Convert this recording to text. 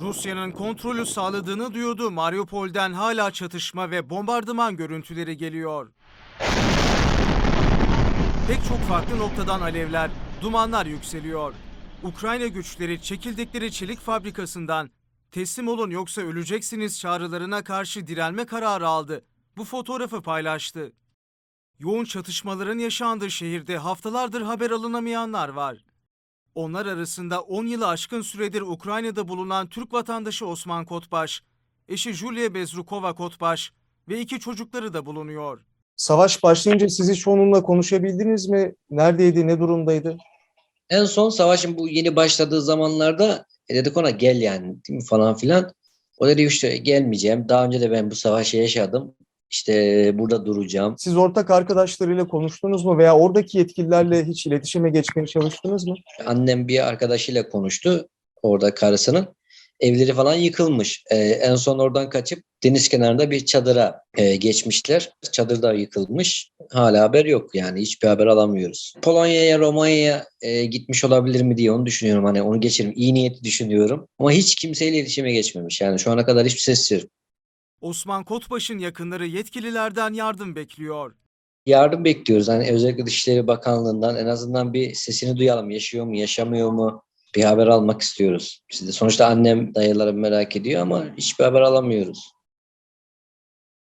Rusya'nın kontrolü sağladığını duyurdu. Mariupol'den hala çatışma ve bombardıman görüntüleri geliyor. Pek çok farklı noktadan alevler, dumanlar yükseliyor. Ukrayna güçleri çekildikleri çelik fabrikasından teslim olun yoksa öleceksiniz çağrılarına karşı direnme kararı aldı. Bu fotoğrafı paylaştı. Yoğun çatışmaların yaşandığı şehirde haftalardır haber alınamayanlar var. Onlar arasında 10 yılı aşkın süredir Ukrayna'da bulunan Türk vatandaşı Osman Kotbaş, eşi Julia Bezrukova Kotbaş ve iki çocukları da bulunuyor. Savaş başlayınca siz hiç onunla konuşabildiniz mi? Neredeydi, ne durumdaydı? En son savaşın bu yeni başladığı zamanlarda e, dedik ona gel yani değil mi falan filan. O dedi işte gelmeyeceğim. Daha önce de ben bu savaşı yaşadım. İşte burada duracağım. Siz ortak arkadaşlarıyla konuştunuz mu veya oradaki yetkililerle hiç iletişime geçmeye çalıştınız mı? Annem bir arkadaşıyla konuştu. Orada karısının. Evleri falan yıkılmış. Ee, en son oradan kaçıp deniz kenarında bir çadıra e, geçmişler. Çadır da yıkılmış. Hala haber yok yani. Hiçbir haber alamıyoruz. Polonya'ya, Romanya'ya e, gitmiş olabilir mi diye onu düşünüyorum. Hani onu geçerim. İyi niyeti düşünüyorum. Ama hiç kimseyle iletişime geçmemiş. Yani şu ana kadar hiçbir ses yok. Osman Kotbaş'ın yakınları yetkililerden yardım bekliyor. yardım bekliyoruz. Hani özellikle Dışişleri Bakanlığı'ndan en azından bir sesini duyalım. Yaşıyor mu, yaşamıyor mu? Bir haber almak istiyoruz. Biz sonuçta annem, dayılarım merak ediyor ama hiçbir haber alamıyoruz.